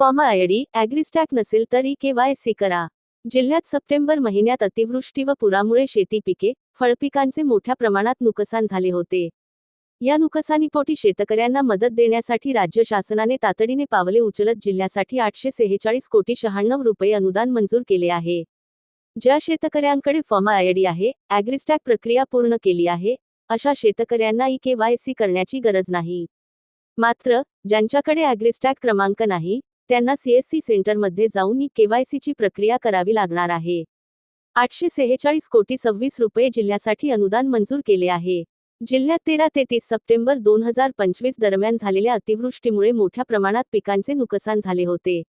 Form ID AgriStack नसेल तर e KYC करा. जिल्ह्यात सप्टेंबर महिन्यात अतिवृष्टी व पुरामुळे शेती पिके फळपिकांचे मोठ्या प्रमाणात नुकसान झाले होते. या नुकसानीपोटी शेतकऱ्यांना मदत देण्यासाठी राज्य शासनाने तातडीने पावले उचलत जिल्ह्यासाठी आठशे सेहेचाळीस कोटी शहाण्णव रुपये अनुदान मंजूर केले आहे. ज्या शेतकऱ्यांकडे फॉर्म आयडी आहे ॲग्रिस्टॅक प्रक्रिया पूर्ण केली आहे अशा शेतकऱ्यांना ई केवायसी करण्याची गरज नाही. मात्र ज्यांच्याकडे ॲग्रिस्टॅक क्रमांक नाही त्यांना सीएससी सेंटरमध्ये जाऊन केवायसीची प्रक्रिया करावी लागणार आहे. आठशे सेहेचाळीस कोटी सव्वीस रुपये जिल्ह्यासाठी अनुदान मंजूर केले आहे. जिल्ह्यात तेरा ते तीस सप्टेंबर दोन हजार पंचवीस दरम्यान झालेल्या अतिवृष्टीमुळे मोठ्या प्रमाणात पिकांचे नुकसान झाले होते.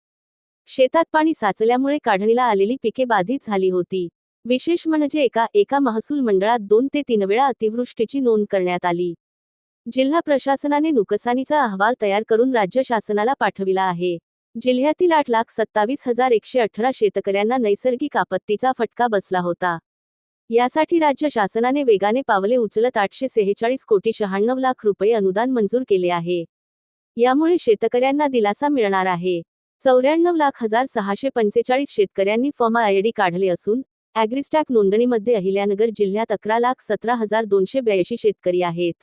शेतात पाणी साचल्यामुळे काढणीला आलेली पिके बाधित झाली होती. विशेष म्हणजे एका एका महसूल मंडळात दोन ते तीन वेळा अतिवृष्टीची नोंद करण्यात आली. जिल्हा प्रशासनाने नुकसानीचा अहवाल तयार करून राज्य शासनाला पाठविला आहे. जिल्ह्यातील आठ लाख सत्तावीस हजार एकशे अठरा शेतकऱ्यांना नैसर्गिक आपत्तीचा फटका बसला होता. यासाठी राज्य शासनाने वेगाने पावले उचलत आठशे सेहेचाळीस कोटी शहाण्णव लाख रुपये अनुदान मंजूर केले आहे. यामुळे शेतकऱ्यांना दिलासा मिळणार आहे. चौऱ्याण्णव लाख हजार सहाशे पंचेचाळीस शेतकऱ्यांनी फॉर्म आयडी काढले असून ॲग्रिस्टॅक नोंदणीमध्ये अहिल्यानगर जिल्ह्यात अकरा लाख सतरा हजार दोनशे ब्याऐंशी शेतकरी आहेत.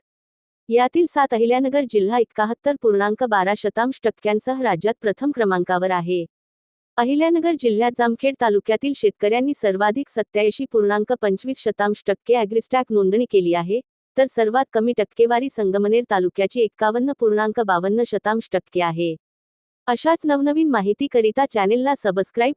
यातील सात अहिल्यानगर जिल्हा एकाहत्तर पूर्णांक बारा शतांश टक्क्यांसह राज्यात प्रथम क्रमांकावर आहे. अहिल्यानगर जिल्ह्यात जामखेड तालुक्यातील शेतकऱ्यांनी सर्वाधिक सत्याऐंशी पूर्णांक पंचवीस शतांश टक्के ॲग्रिस्टॅक नोंदणी केली आहे तर सर्वात कमी टक्केवारी संगमनेर तालुक्याची एक्कावन्न पूर्णांक बावन्न शतांश टक्के आहे. अशाच नवनवीन माहितीकरिता चॅनेलला सबस्क्राईब